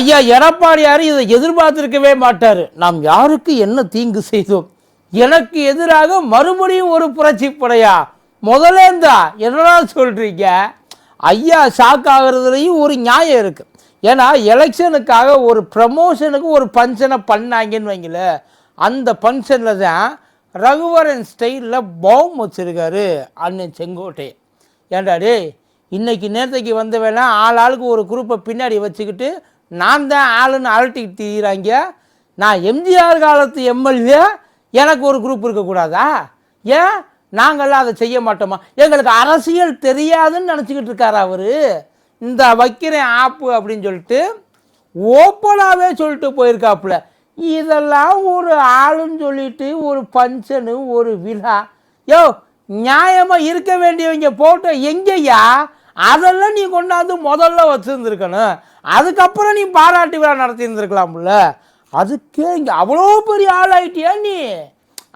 ஐயா எடப்பாடியார் இதை எதிர்பார்த்திருக்கவே மாட்டார். நாம் யாருக்கு என்ன தீங்கு செய்தோம்? எனக்கு எதிராக மறுபடியும் ஒரு புரட்சி படையா? முதலேந்தா என்னடா சொல்கிறீங்க ஐயா ஷாக் ஆகிறதுலையும் ஒரு நியாயம் இருக்குது ஏன்னா எலெக்ஷனுக்காக ஒரு ப்ரமோஷனுக்கு ஒரு ஃபங்க்ஷனை பண்ணாங்கன்னு வைங்கள அந்த ஃபங்க்ஷனில் தான் ரகுவரன் ஸ்டைலில் பாம் வச்சுருக்காரு அண்ணன் செங்கோட்டை. ஏன்டா டேய் இன்றைக்கி நேரத்துக்கு வந்த ஆள் ஆளுக்கு ஒரு குரூப்பை பின்னாடி வச்சுக்கிட்டு நான் தான் ஆளுன்னு அலட்டிக்கிட்டு திரியிறாங்க. நான் எம்ஜிஆர் காலத்து எம்எல்ஏ எனக்கு ஒரு குரூப் இருக்கக்கூடாதா? ஏன்? நாங்கள்லாம் அதை செய்ய மாட்டோமா? எங்களுக்கு அரசியல் தெரியாதுன்னு நினச்சிக்கிட்டு இருக்காரு அவர். இந்த வைக்கிறேன் ஆப்பு அப்படின்னு சொல்லிட்டு ஓப்பனாகவே சொல்லிட்டு போயிருக்காப்புல. இதெல்லாம் ஒரு ஆளுன்னு சொல்லிட்டு ஒரு ஃபங்க்ஷனு ஒரு விழா. யோ நியாயமாக இருக்க வேண்டியவங்க போட்டோ எங்கேயா அதெல்லாம் நீ கொண்டாந்து முதல்ல வச்சுருந்துருக்கணும். அதுக்கப்புறம் நீ பாராட்டு விழா நடத்தியிருந்துருக்கலாம்ல அதுக்கே இங்கே அவ்வளோ பெரிய ஆளாயிட்டியா நீ?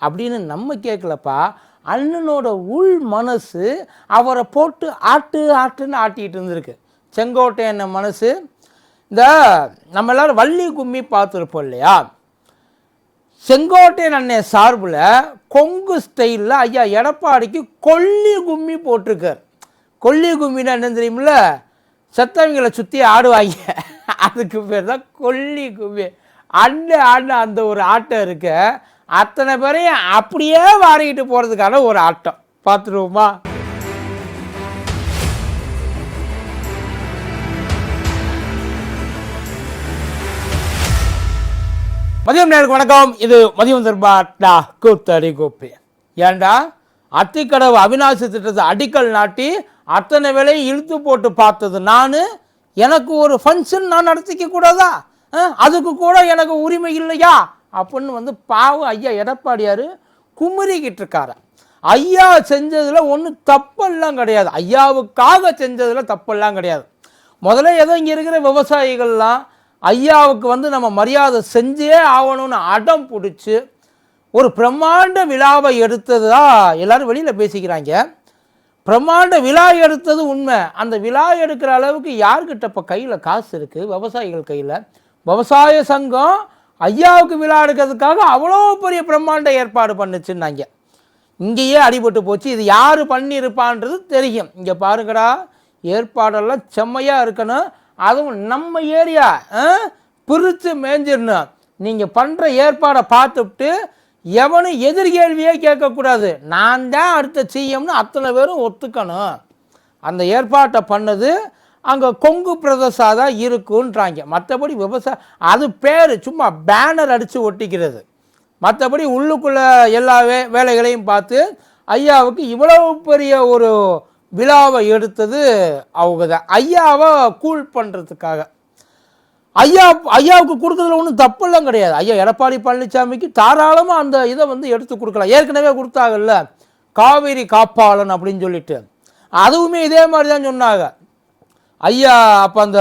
அப்படின்னு நம்ம கேட்கலப்பா அண்ணனோட உள் மனசு அவரை போட்டு ஆட்டு ஆட்டுன்னு ஆட்டிகிட்டு இருந்திருக்கு. செங்கோட்டையன் மனசு. இந்த நம்ம எல்லாரும் வள்ளி கும்மி பார்த்துருப்போம் இல்லையா? செங்கோட்டையன் அண்ணன் சார்பில் கொங்கு ஸ்டைலில் ஐயா எடப்பாடிக்கு கொல்லி கும்மி போட்டிருக்கார். கொல்லி கும்மினா என்ன தெரியுமில்ல? செத்தவங்களை சுற்றி ஆடுவாங்க. அதுக்கு பேர் தான் கொல்லி கும்மி அண்ணன் ஆடின அந்த ஒரு ஆட்டம் இருக்க. அத்தனை பேரையும் அப்படியே வாரிக்கிட்டு போகிறதுக்கான ஒரு ஆட்டம். பார்த்துருவோமா? மதியம் நேருக்கு வணக்கம். இது மதியம் தர்பாட்டா கூத்தடி கோப்பி. ஏண்டா? அத்திக்கடவு அவிநாசி திட்டத்தை அடிக்கல் நாட்டி அத்தனை வேலையும் இழுத்து போட்டு பார்த்தது நான். எனக்கு ஒரு ஃபங்க்ஷன் நான் நடத்திக்க கூடாதா? அதுக்கு கூட எனக்கு உரிமை இல்லையா? அப்படின்னு வந்து பாவம் ஐயா எடப்பாடியார் குமுறிக்கிட்டு இருக்கார. ஐயா செஞ்சதில் ஒன்றும் தப்பெல்லாம் கிடையாது. ஐயாவுக்காக செஞ்சதில் தப்பெல்லாம் கிடையாது. முதல்ல ஏதோ இங்கே இருக்கிற விவசாயிகள்லாம் ஐயாவுக்கு வந்து நம்ம மரியாதை செஞ்சே ஆகணும்னு அடம் பிடிச்சி ஒரு பிரம்மாண்ட விழாவை எடுத்ததா எல்லாரும் வெளியில் பேசிக்கிறாங்க. பிரம்மாண்ட விழா எடுத்தது உண்மை. அந்த விழா எடுக்கிற அளவுக்கு யார்கிட்ட இப்போ கையில் காசு இருக்குது விவசாயிகள் கையில். விவசாய சங்கம் ஐயாவுக்கு விழா எடுக்கிறதுக்காக அவ்வளோ பெரிய பிரம்மாண்ட ஏற்பாடு பண்ணுச்சுன்னாங்க. இங்கேயே அடிபட்டு போச்சு. இது யார் பண்ணியிருப்பான்றது தெரியும். இங்கே பாருங்கடா ஏற்பாடெல்லாம் செம்மையாக இருக்கணும். அதுவும் நம்ம ஏரியா பிரித்து மேஞ்சிடணும். நீங்கள் பண்ணுற ஏற்பாடை பார்த்துட்டு எவனும் எதிர்கேள்வியே கேட்கக்கூடாது. நான் தான் அடுத்த சிஎம்னு அத்தனை பேரும் ஒத்துக்கணும். அந்த ஏற்பாட்டை பண்ணது அங்கே கொங்கு பிரதேசா தான் இருக்குன்றாங்க. மற்றபடி விவசாய அது பேர் சும்மா பேனர் அடித்து ஒட்டிக்கிறது. மற்றபடி உள்ளுக்குள்ளே எல்லா வே வேலைகளையும் பார்த்து ஐயாவுக்கு இவ்வளவு பெரிய ஒரு விழாவை எடுத்தது அவங்க தான் ஐயாவை கூல் பண்ணுறதுக்காக ஐயா ஐயாவுக்கு கொடுக்கறதுல ஒன்றும் தப்பெல்லாம் கிடையாது. ஐயா எடப்பாடி பழனிசாமிக்கு தாராளமாக அந்த இதை வந்து எடுத்து கொடுக்கலாம். ஏற்கனவே கொடுத்தாங்கல்ல காவேரி காப்பாளன் அப்படின்னு சொல்லிட்டு. அதுவுமே இதே மாதிரி தான் சொன்னாங்க. ஐயா அப்போ அந்த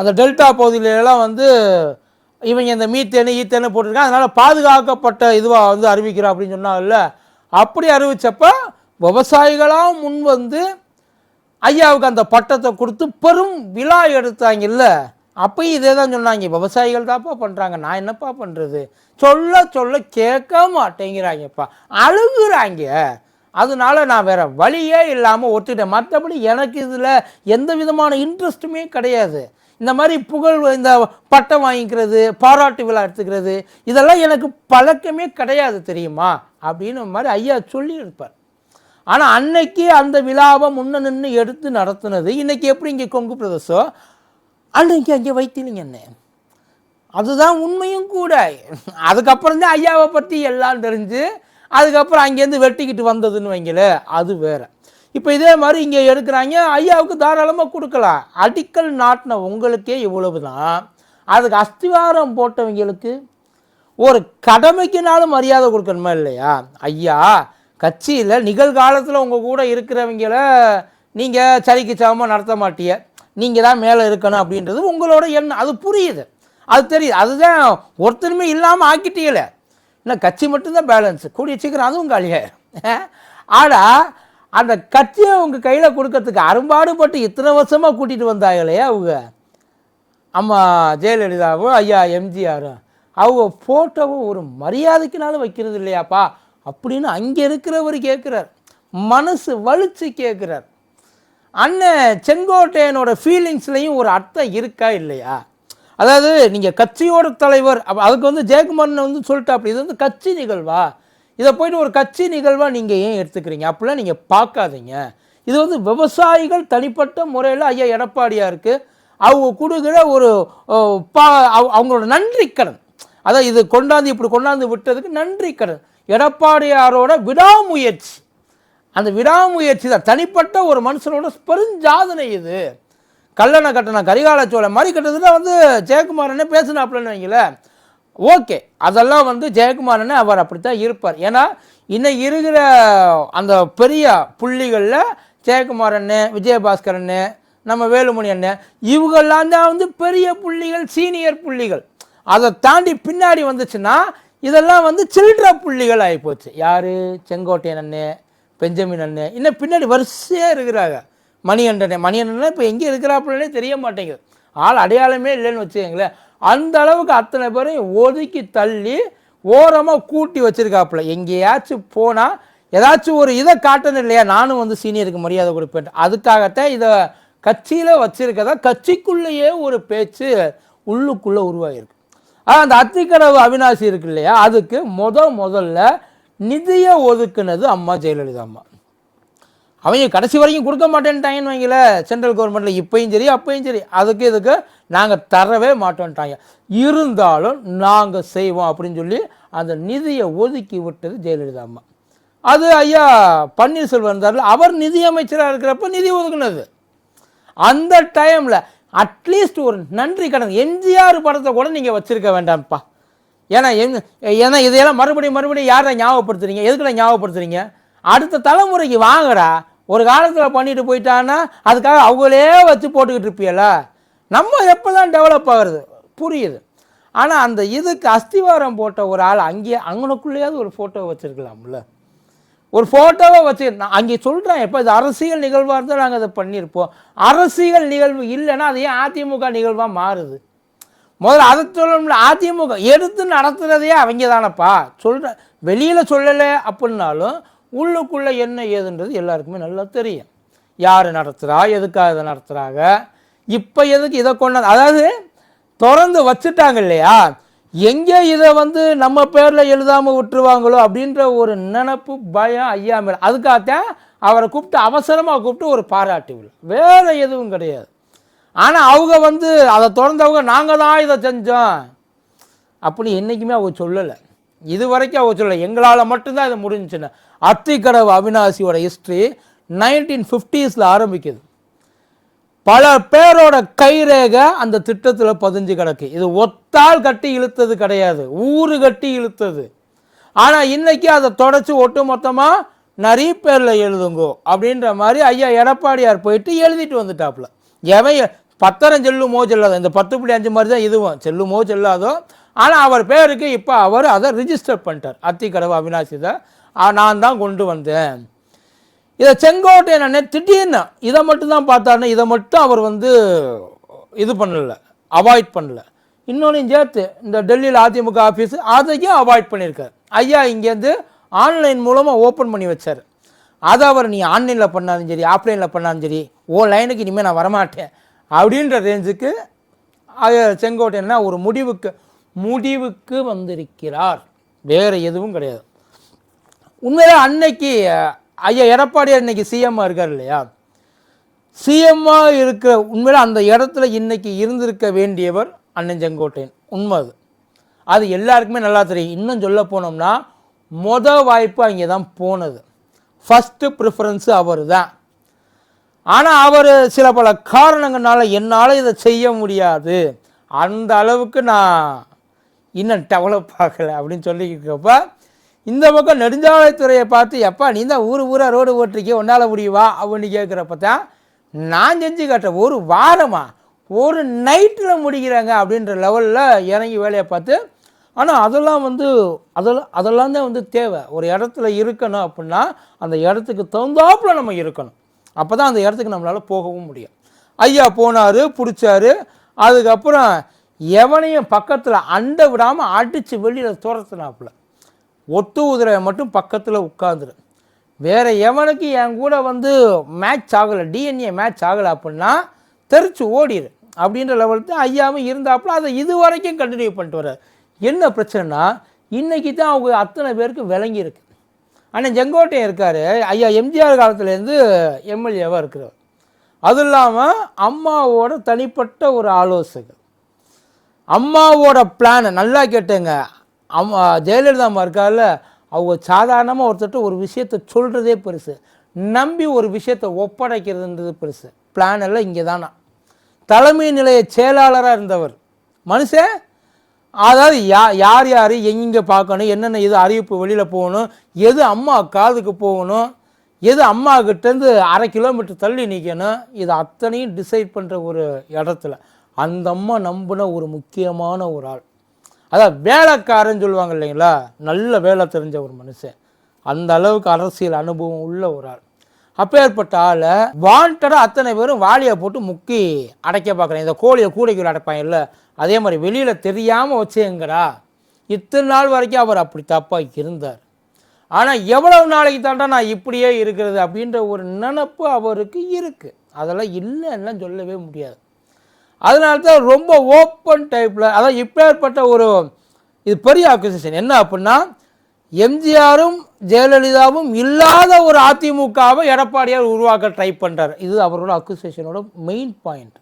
அந்த டெல்டா பகுதியில எல்லாம் வந்து இவங்க இந்த மீத்தேனு ஈத்தேனு போட்டிருக்காங்க. அதனால் பாதுகாக்கப்பட்ட இதுவாக வந்து அறிவிக்கிறோம் அப்படின்னு சொன்னாங்கல்ல. அப்படி அறிவித்தப்போ விவசாயிகளாக முன் வந்து ஐயாவுக்கு அந்த பட்டத்தை கொடுத்து பெரும் விழா எடுத்தாங்கல்ல. அப்பயும் இதே தான் சொன்னாங்க விவசாயிகள் தான்ப்பா பண்ணுறாங்க நான் என்னப்பா பண்ணுறது சொல்ல சொல்ல கேட்க மாட்டேங்கிறாங்கப்பா. அழுகுறாங்க. அதனால நான் வேறு வழியே இல்லாமல் ஒத்துட்டேன் மற்றபடி எனக்கு இதில் எந்த விதமான இன்ட்ரெஸ்ட்டுமே கிடையாது. இந்த மாதிரி புகழ் இந்த பட்டம் வாங்கிக்கிறது பாராட்டு விழா எடுத்துக்கிறது இதெல்லாம் எனக்கு பழக்கமே கிடையாது தெரியுமா? அப்படின்னு மாதிரி ஐயா சொல்லியிருப்பார். ஆனால் அன்னைக்கு அந்த விழாவை முன்ன நின்று எடுத்து நடத்துனது இன்றைக்கி எப்படி இங்கே கொங்கு பிரதேசம்? அன்னைக்கு அங்கே வைத்தீங்க என்ன? அதுதான் உண்மையும் கூட. அதுக்கப்புறம் தான் ஐயாவை பற்றி எல்லாம் தெரிஞ்சு அதுக்கப்புறம் அங்கேருந்து வெட்டிக்கிட்டு வந்ததுன்னு வைங்களே அது வேறு. இப்போ இதே மாதிரி இங்கே எடுக்கிறாங்க ஐயாவுக்கு தாராளமாக கொடுக்கலாம். அடிக்கல் நாட்டின உங்களுக்கே இவ்வளவு தான் அதுக்கு அஸ்திவாரம் போட்டவங்களுக்கு ஒரு கடமைக்குனாலும் மரியாதை கொடுக்கணுமா இல்லையா? ஐயா கட்சியில் நிகழ்காலத்தில் உங்கள் கூட இருக்கிறவங்கள நீங்கள் சரிக்கு சமமாக நடத்த மாட்டீங்க நீங்கள் தான் மேலே இருக்கணும் அப்படின்றது உங்களோட எண்ணம். அது புரியுது. அது தெரியுது. அதுதான் ஒருத்தருமே இல்லாமல் ஆக்கிட்டீங்களே. இல்லை கட்சி மட்டும்தான் பேலன்ஸ் கூடிய சீக்கிரம் அதுவும் காலியாயிரும் ஆனால் அந்த கட்சியை உங்கள் கையில் கொடுக்கறதுக்கு அரும்பாடுபட்டு இத்தனை வருஷமாக கூட்டிகிட்டு வந்தாங்களே அவங்க. அம்மா ஜெயலலிதாவும் ஐயா எம்ஜிஆரும் அவங்க ஃபோட்டோவும் ஒரு மரியாதைக்குனாலும் வைக்கிறது இல்லையாப்பா? அப்படின்னு அங்கே இருக்கிறவர் கேட்குறார். மனசு வலிச்சு கேட்குறார். அண்ணன் செங்கோட்டையனோட ஃபீலிங்ஸ்லையும் ஒரு அர்த்தம் இருக்கா இல்லையா? அதாவது நீங்கள் கட்சியோட தலைவர் அதுக்கு வந்து ஜெயக்குமாரன் வந்து சொல்லிட்டா அப்படி இது வந்து கட்சி நிகழ்வா? இதை போயிட்டு ஒரு கட்சி நிகழ்வாக நீங்கள் ஏன் எடுத்துக்கிறீங்க? அப்படிலாம் நீங்கள் பார்க்காதீங்க. இது வந்து விவசாயிகள் தனிப்பட்ட முறையில் ஐயா எடப்பாடியாருக்கு அவங்க கொடுக்குற ஒரு பா அவ- அவங்களோட நன்றி கடன். அதான் இது கொண்டாந்து இப்படி கொண்டாந்து விட்டதுக்கு நன்றி கடன். எடப்பாடியாரோட விடாமுயற்சி. அந்த விடாமுயற்சி தான். தனிப்பட்ட ஒரு மனுஷனோட பெருஞ்சாதனை இது. கல்லணை கட்டணம் கரிகால சோழன் மாதிரி கட்டதுல வந்து ஜெயக்குமாரனே பேசினாப்புலன்னு வைங்களேன் ஓகே அதெல்லாம் வந்து ஜெயக்குமாரனே அவர் அப்படித்தான் இருப்பார். ஏன்னா இன்னும் இருக்கிற அந்த பெரிய புள்ளிகளில் ஜெயக்குமார் அண்ணன் விஜயபாஸ்கர் அண்ணன் நம்ம வேலுமணி அண்ணன் இவங்கெல்லாம் தான் வந்து பெரிய புள்ளிகள் சீனியர் புள்ளிகள். அதை தாண்டி பின்னாடி வந்துச்சுன்னா இதெல்லாம் வந்து சில்ட்ர புள்ளிகள் ஆகிப்போச்சு யார்? செங்கோட்டையன் அண்ணன் பெஞ்சமின் அண்ணன் இன்னும் பின்னாடி வரிசையாக இருக்கிறாங்க. மணிகண்டனே மணிகண்டனே இப்போ எங்கே இருக்கிறாப்புலனே தெரிய மாட்டேங்குது. ஆள் அடையாளமே இல்லைன்னு வச்சுக்கோங்களேன். அந்த அளவுக்கு அத்தனை பேரையும் ஒதுக்கி தள்ளி ஓரமாக கூட்டி வச்சுருக்காப்புல. எங்கேயாச்சும் போனால் ஏதாச்சும் ஒரு இதை காட்டணும் இல்லையா? நானும் வந்து சீனியருக்கு மரியாதை கொடுப்பேன். அதுக்காகத்தான் இதை கட்சியில் வச்சுருக்கதா? கட்சிக்குள்ளேயே ஒரு பேச்சு உள்ளுக்குள்ளே உருவாகிருக்கு ஆனால் அந்த அத்திக்கடவு அவினாசி இருக்கு இல்லையா? அதுக்கு முத முதல்ல நிதியை ஒதுக்குனது அம்மா ஜெயலலிதா அம்மா. அவங்க கடைசி வரைக்கும் கொடுக்க மாட்டேன்ட்டாங்கன்னு வைங்கள சென்ட்ரல் கவர்மெண்ட்டில் இப்போயும் சரி அப்பையும் சரி அதுக்கு இதுக்கு நாங்கள் தரவே மாட்டோன்ட்டாங்க. இருந்தாலும் நாங்கள் செய்வோம் அப்படின்னு சொல்லி அந்த நிதியை ஒதுக்கி விட்டது ஜெயலலிதா அம்மா. அது ஐயா பன்னீர்செல்வம் இருந்தார்ல அவர் நிதியமைச்சராக இருக்கிறப்ப நிதி ஒதுக்குனது. அந்த டைமில் அட்லீஸ்ட் ஒரு நன்றி கடன் எம்ஜிஆர் படத்தை கூட நீங்கள் வச்சுருக்க வேண்டாம்ப்பா. ஏன்னா எம் ஏன்னா இதையெல்லாம் மறுபடியும் மறுபடியும் யாரை ஞாபகப்படுத்துறீங்க? எதுக்குள்ள ஞாபகப்படுத்துறீங்க? அடுத்த தலைமுறைக்கு வாங்குறா ஒரு காலத்தில் பண்ணிட்டு போயிட்டான்னா அதுக்காக அவங்களே வச்சு போட்டுக்கிட்டு இருப்பியல நம்ம எப்போ தான் டெவலப் ஆகுறது? புரியுது. ஆனால் அந்த இதுக்கு அஸ்திவாரம் போட்ட ஒரு ஆள் அங்கேயே அங்கனுக்குள்ளேயாவது ஒரு ஃபோட்டோ வச்சுருக்கலாம்ல? ஒரு ஃபோட்டோவை வச்சு நான் அங்கே சொல்கிறேன் எப்போ இது அரசியல் நிகழ்வாக இருந்தால் நாங்கள் அதை பண்ணியிருப்போம். அரசியல் நிகழ்வு இல்லைன்னா அது ஏன் அதிமுக நிகழ்வாக மாறுது? முதல்ல அதை சொல்லணும்ல அதிமுக எடுத்து நடத்துகிறதே அவங்க தானப்பா. சொல்கிற வெளியில் சொல்லலை அப்படின்னாலும் உள்ளுக்குள்ளே என்ன ஏதுன்றது எல்லாருக்குமே நல்லா தெரியும். யார் நடத்துகிறா எதுக்காக இதை நடத்துகிறாங்க இப்போ எதுக்கு இதை கொண்டாந்து அதாவது திறந்து வச்சுட்டாங்க இல்லையா? எங்கே இதை வந்து நம்ம பேரில் எழுதாமல் விட்டுருவாங்களோ அப்படின்ற ஒரு நினப்பு பயம் ஐயா அதுக்காகத்தான் அவரை கூப்பிட்டு அவசரமாக கூப்பிட்டு ஒரு பாராட்டு விழா. வேறு எதுவும் கிடையாது. ஆனால் அவங்க வந்து அதை தொடர்ந்தவங்க நாங்கள் தான் இதை செஞ்சோம். அப்படின்னு என்றைக்குமே அவங்க சொல்லலை. இது வரைக்கும் அவங்க சொல்லலை. எங்களால் மட்டும்தான் இது முடிஞ்சுச்சுன்னு. அத்திக்கடவு அவினாசியோட ஹிஸ்ட்ரி நைன்டீன் ஃபிஃப்டிஸில் ஆரம்பிக்குது. பல பேரோட கைரேகை அந்த திட்டத்தில் பதிஞ்சு கிடக்கு. இது ஒத்தால் கட்டி இழுத்தது கிடையாது. ஊர் கட்டி இழுத்தது. ஆனால் இன்றைக்கி அதை தொடச்சி ஒட்டு மொத்தமாக நிறைய பேரில் எழுதுங்கோ அப்படின்ற மாதிரி ஐயா எடப்பாடியார் போயிட்டு எழுதிட்டு வந்துட்டாப்புல. எவன் பத்திரம் செல்லுமோ செல்லாதோ இந்த பத்து புள்ளி அஞ்சு மாதிரி தான் இதுவும். செல்லுமோ செல்லாதோ ஆனால் அவர் பேருக்கு இப்போ அவர் அதை ரிஜிஸ்டர் பண்ணிட்டார். அத்திக்கடவு அவினாசி இதை. நான் தான் கொண்டு வந்தேன். இதை செங்கோட்டையன் அண்ணன் திடீர்னு இதை மட்டும் தான் பார்த்தாருன்னா இதை மட்டும் அவர் வந்து இது பண்ணலை அவாய்ட் பண்ணல. இன்னொன்றையும் சேர்த்து இந்த டெல்லியில் அதிமுக ஆஃபீஸ் அதையும் அவாய்ட் பண்ணியிருக்கார். ஐயா இங்கேருந்து ஆன்லைன் மூலமாக ஓப்பன் பண்ணி வச்சார். அதை அவர் நீ ஆன்லைனில் பண்ணாலும் சரி ஆஃப்லைனில் பண்ணாலும் சரி ஓ லைனுக்கு இனிமேல் நான் வரமாட்டேன். அப்படின்ற ரேஞ்சுக்கு செங்கோட்டையன்னா ஒரு முடிவுக்கு முடிவுக்கு வந்திருக்கிறார். வேறு எதுவும் கிடையாது. உண்மையிலே அன்னைக்கு ஐயா எடப்பாடியார் இன்னைக்கு சிஎம்மாக இருக்கார் இல்லையா? சிஎம்மாக இருக்கிற உண்மையில் அந்த இடத்துல இன்னைக்கு இருந்திருக்க வேண்டியவர் அண்ணன் செங்கோட்டையன். உண்மை அது. அது எல்லாருக்குமே நல்லா தெரியும். இன்னும் சொல்ல போனோம்னா மொதல் வாய்ப்பு அங்கே தான் போனது. ஃபஸ்ட்டு ப்ரிஃபரன்ஸு அவர் தான் ஆனால் அவர் சில பல காரணங்களால் என்னால் இதை செய்ய முடியாது. அந்த அளவுக்கு நான் இன்னும் டெவலப் ஆகலை அப்படின்னு சொல்லியிருக்கப்ப இந்த பக்கம் நெடுஞ்சாலைத்துறையை பார்த்து எப்பா நீ தான் ஊர் ஊராக ரோடு ஓட்டிருக்கே உன்னால் முடியுவா அப்படின்னு கேட்குறப்ப தான் நான் செஞ்சு காட்டுறேன் ஒரு வாரமாக ஒரு நைட்டில் முடிக்கிறாங்க அப்படின்ற லெவலில் இறங்கி வேலையை பார்த்து ஆனால் அதெல்லாம் வந்து அதெல்லாம் அதெல்லாம் தான் வந்து தேவை. ஒரு இடத்துல இருக்கணும் அப்படின்னா அந்த இடத்துக்கு தகுந்தாப்புல நம்ம இருக்கணும். அப்போ தான் அந்த இடத்துக்கு நம்மளால் போகவும் முடியும். ஐயா போனார் பிடிச்சாரு. அதுக்கப்புறம் எவனையும் பக்கத்தில் அண்டை விடாமல் அடித்து வெளியில் துரத்துனாப்புல. ஒட்டு உதிரை மட்டும் பக்கத்தில் உட்காந்துரு வேற எவனுக்கு என் கூட வந்து மேட்ச் ஆகலை டிஎன்ஏ மேட்ச் ஆகலை அப்படின்னா தெரிச்சு ஓடிடு அப்படின்ற லெவலுக்கு ஐயாவும் இருந்தாப்புல அதை இது வரைக்கும் கண்டினியூ பண்ணிட்டு வர்றார். என்ன பிரச்சனைனா இன்றைக்கி தான் அவங்க அத்தனை பேருக்கு விளங்கியிருக்கு. ஆனால் செங்கோட்டையன் இருக்கார். ஐயா எம்ஜிஆர் காலத்துலேருந்து எம்எல்ஏவாக இருக்கிறார் அதுவும் இல்லாமல் அம்மாவோட தனிப்பட்ட ஒரு ஆலோசகர். அம்மாவோட பிளானை நல்லா கேட்டேங்க. அம்மா ஜெயலலிதா அம்மா இருக்கார்ல அவங்க சாதாரணமாக ஒருத்தட்ட ஒரு விஷயத்தை சொல்கிறதே பெருசு. நம்பி ஒரு விஷயத்தை ஒப்படைக்கிறதுன்றது பெருசு. பிளான் எல்லாம் இங்கே தானா தலைமை நிலைய செயலாளராக இருந்தவர். மனுஷன் அதாவது யா யார் யார் எங்கெங்கே பார்க்கணும் என்னென்ன எது அறிவிப்பு வெளியில் போகணும் எது அம்மா காதுக்கு போகணும் எது அம்மா கிட்டேருந்து அரை கிலோமீட்டர் தள்ளி நிற்கணும் இது அத்தனையும் டிசைட் பண்ணுற ஒரு இடத்துல. அந்த அம்மா நம்பின ஒரு முக்கியமான ஒரு ஆள். அதான் வேலைக்காரன்னு சொல்லுவாங்க இல்லைங்களா? நல்ல வேலை தெரிஞ்ச ஒரு மனுஷன். அந்த அளவுக்கு அரசியல் அனுபவம் உள்ள ஒரு ஆள். அப்பேற்பட்ட ஆளை வாண்டடாக அத்தனை பேரும் வாளியை போட்டு முக்கி அடைக்க பார்க்குறேன். இந்த கோழியை கூடைக்குள்ள அடைப்பாங்க இல்லை அதே மாதிரி வெளியில் தெரியாமல் வச்சேங்கடா. இத்தனை நாள் வரைக்கும் அவர் அப்படி தப்பாக இருந்தார். ஆனால் எவ்வளவு நாளைக்கு தாண்டா நான் இப்படியே இருக்கிறது அப்படின்ற ஒரு நினப்பு அவருக்கு இருக்குது அதெல்லாம் இல்லைன்னா சொல்லவே முடியாது. அதனால தான் ரொம்ப ஓப்பன் டைப்பில் அதான் இப்பேற்பட்ட ஒரு இது பெரிய அக்யூசேஷன் என்ன அப்படின்னா எம்ஜிஆரும் ஜெயலலிதாவும் இல்லாத ஒரு அதிமுகவை எடப்பாடியார் உருவாக்க ட்ரை பண்ணுறாரு இது அவரோட அக்யூசேஷனோட மெயின் பாயிண்ட்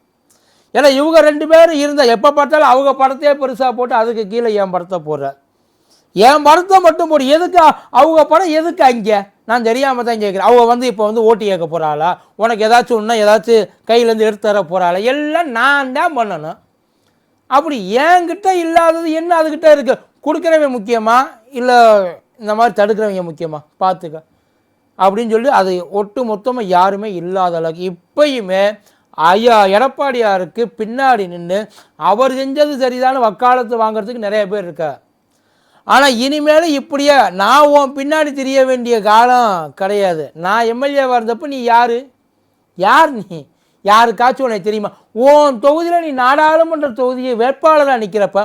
ஏன்னா இவங்க ரெண்டு பேரும் இருந்தால் எப்போ பார்த்தாலும் அவங்க படத்தையே பெருசாக போட்டு அதுக்கு கீழே என் படத்தை போடுறார். என் படத்தை மட்டும் போடு எதுக்கு அவங்க படம் எதுக்கு அங்கே? நான் தெரியாமல் தான் கேட்குறேன் அவங்க வந்து இப்போ வந்து ஓட்டி கேட்க போகிறாளா உனக்கு ஏதாச்சும் ஒன்றா ஏதாச்சும் கையிலேருந்து எடுத்து தர போகிறாளா எல்லாம் நான் தான் பண்ணணும். அப்படி என்கிட்ட இல்லாதது என்ன அதுக்கிட்ட இருக்குது கொடுக்குறவன் முக்கியமா? இல்லை இந்த மாதிரி தடுக்கிறவங்க முக்கியமா? பார்த்துக்க அப்படின்னு சொல்லி அது ஒட்டு மொத்தமாக யாருமே இல்லாத அளவுக்கு இப்பயுமே ஐயா எடப்பாடியாருக்கு பின்னாடி நின்று அவர் செஞ்சது சரிதான வக்காலத்து வாங்குறதுக்கு நிறைய பேர் இருக்கா. ஆனால் இனிமேல் இப்படியே நான் உன் பின்னாடி தெரிய வேண்டிய காலம் கிடையாது. நான் எம்எல்ஏவாக இருந்தப்போ நீ யார்? யார் நீ? யாருக்காச்சும் உனக்கு தெரியுமா? ஓன் தொகுதியில் நீ நாடாளுமன்ற தொகுதியை வேட்பாளராக நிற்கிறப்ப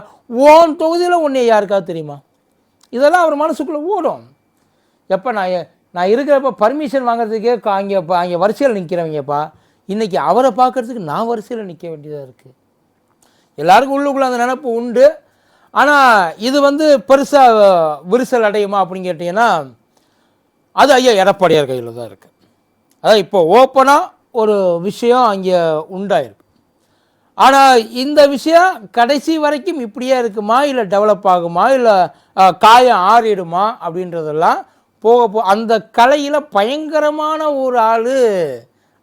ஓன் தொகுதியில் உன்னை யாருக்காவது தெரியுமா? இதெல்லாம் அவர் மனசுக்குள்ளே ஓடும் எப்போ நான் நான் இருக்கிறப்ப பர்மிஷன் வாங்குறதுக்கே அங்கே இப்போ அங்கே வரிசையில் நிற்கிறவங்கப்பா இன்றைக்கி அவரை பார்க்கறதுக்கு நான் வரிசையில் நிற்க வேண்டியதாக இருக்குது எல்லாருக்கும் உள்ளுக்குள்ளே அந்த நினப்பு உண்டு. ஆனால் இது வந்து பெருசாக விரிசல் அடையுமா அப்படின்னு கேட்டிங்கன்னா அது ஐயா எடப்பாடியார் கையில் தான் இருக்குது அதான் இப்போ ஓப்பனாக ஒரு விஷயம் அங்கே உண்டாயிருக்கு. ஆனால் இந்த விஷயம் கடைசி வரைக்கும் இப்படியே இருக்குமா? இல்லை டெவலப் ஆகுமா? இல்லை காயம் ஆறிடுமா? அப்படின்றதெல்லாம் போக போ அந்த கலையில் பயங்கரமான ஒரு ஆள்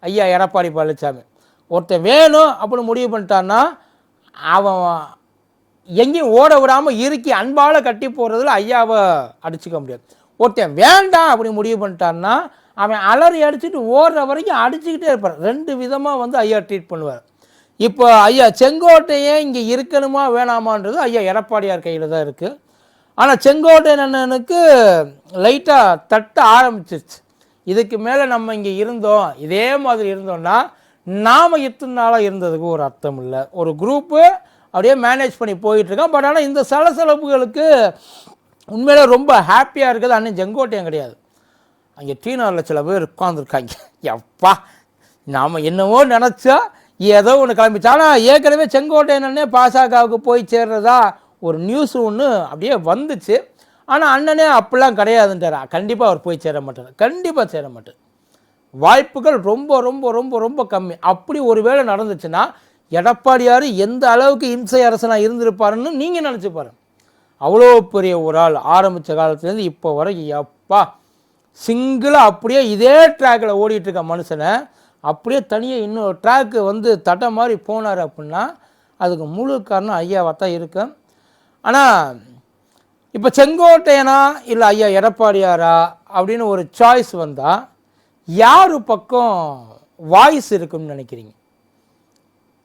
ஐயா எடப்பாடி பழனிசாமி ஒருத்தன் வேணும் அப்படின்னு முடிவு பண்ணிட்டான்னா அவன் எங்கேயும் ஓட விடாமல் இறுக்கி அன்பால் கட்டி போகிறதுல ஐயாவை அடிச்சுக்க முடியாது. ஒருத்தன் வேண்டாம் அப்படி முடிவு பண்ணிட்டான்னா அவன் அலறி அடிச்சுட்டு ஓடுற வரைக்கும் அடிச்சுக்கிட்டே இருப்பார் ரெண்டு விதமாக வந்து ஐயா ட்ரீட் பண்ணுவார். இப்போ ஐயா செங்கோட்டையே இங்கே இருக்கணுமா வேணாமான்றது ஐயா எடப்பாடியார் கையில் தான் இருக்குது ஆனால் செங்கோட்டை அண்ணனுக்கு லைட்டாக தட்ட ஆரம்பிச்சிருச்சு. இதுக்கு மேலே நம்ம இங்கே இருந்தோம் இதே மாதிரி இருந்தோம்னா நாம் இத்தனை நாளாக இருந்ததுக்கு ஒரு அர்த்தம் இல்லை. ஒரு குரூப்பு அப்படியே மேனேஜ் பண்ணி போயிட்டுருக்கோம் பட் ஆனால் இந்த சலசலப்புகளுக்கு உண்மையிலே ரொம்ப ஹாப்பியாக இருக்குது. அண்ணன் செங்கோட்டையன் கிடையாது. அங்கே தீனார் சில பேர் உட்காந்துருக்காங்க எப்பா நாம் என்னவோ நினச்சா ஏதோ ஒன்று கிளம்பிச்சு. ஆனால் ஏற்கனவே செங்கோட்டையனே பாசகவுக்கு போய் சேர்றதா ஒரு நியூஸ் ஒன்று அப்படியே வந்துச்சு. ஆனால் அண்ணனே அப்படிலாம் கிடையாதுன்றார். கண்டிப்பாக அவர் போய் சேர மாட்டார். கண்டிப்பாக சேர மாட்டார். வாய்ப்புகள் ரொம்ப ரொம்ப ரொம்ப ரொம்ப கம்மி. அப்படி ஒரு வேளை நடந்துச்சுன்னா எடப்பாடியார் எந்த அளவுக்கு இம்சை அரசனாக இருந்திருப்பாருன்னு நீங்கள் நினச்சி பாருங்கள் அவ்வளோ பெரிய ஒரு ஆள் ஆரம்பித்த காலத்துலேருந்து இப்போ வரைக்கும் எப்பா சிங்கிளாக அப்படியே இதே ட்ராக்கில் ஓடிட்டுருக்க மனுஷனை அப்படியே தனியாக இன்னொரு ட்ராக்கு வந்து தட்டை மாதிரி போனார் அப்படின்னா அதுக்கு முழு காரணம் ஐயாவாக தான் இருக்கும் ஆனால் இப்போ செங்கோட்டையனா இல்லை ஐயா எடப்பாடியாரா அப்படின்னு ஒரு சாய்ஸ் வந்தால் யார் பக்கம் வாய்ஸ் இருக்குன்னு நினைக்கிறீங்க?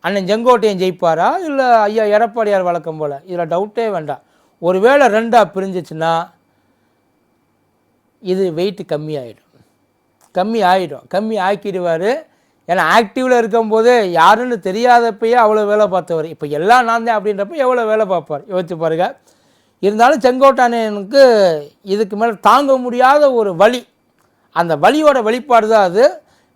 அண்ணன் செங்கோட்டையன் ஜெயிப்பாரா இல்லை ஐயா எடப்பாடியார் வழக்கம் போல்? இதில் டவுட்டே வேண்டாம். ஒருவேளை ரெண்டாக பிரிஞ்சிச்சுன்னா இது வெயிட் கம்மி ஆகிடும் கம்மி ஆகிடும் கம்மி ஆக்கிடுவார் ஏன்னா ஆக்டிவில் இருக்கும்போது யாருன்னு தெரியாதப்பயே அவ்வளோ வேலை பார்த்தவர். இப்போ எல்லாம் நான் தான் அப்படின்றப்ப எவ்வளோ வேலை பார்ப்பார்? யோசிச்சு பாருங்க. இருந்தாலும் செங்கோட்டானையனுக்கு இதுக்கு மேலே தாங்க முடியாத ஒரு வழி அந்த வழியோட வெளிப்பாடு தான் அது.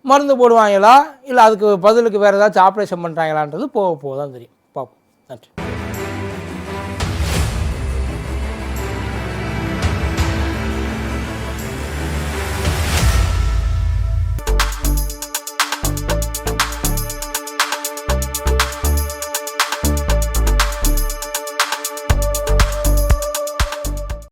மருந்து போடுவாங்களா? இல்லை அதுக்கு பதிலுக்கு வேறு ஏதாச்சும் ஆப்ரேஷன் பண்ணுறாங்களான்றது போக போக தான் தெரியும். பார்ப்போம். நன்றி.